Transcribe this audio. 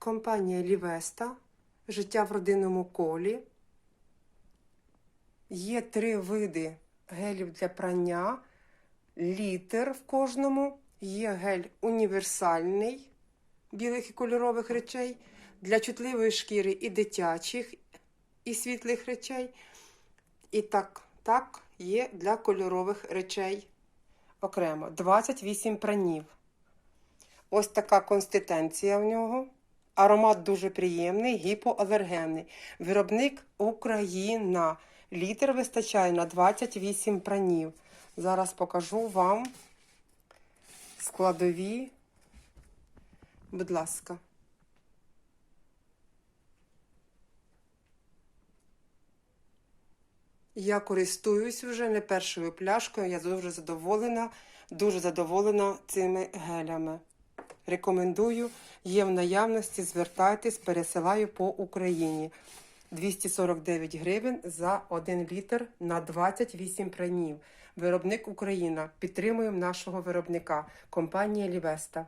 компанія Лівеста. Життя в родинному колі. Є три види гелів для прання, літер в кожному. Є гель універсальний білих і кольорових речей для чутливої шкіри і дитячих, і світлих речей. І так, так є для кольорових речей окремо. 28 пранів. Ось така консистенція в нього. Аромат дуже приємний, гіпоалергенний. Виробник Україна. Літр вистачає на 28 пранів. Зараз покажу вам складові. Будь ласка. Я користуюсь вже не першою пляшкою. Я дуже задоволена, дуже задоволена цими гелями. Рекомендую, є в наявності, звертайтесь, пересилаю по Україні. 249 гривень за 1 літр на 28 пранів. Виробник Україна. Підтримуємо нашого виробника. Компанія Лівеста.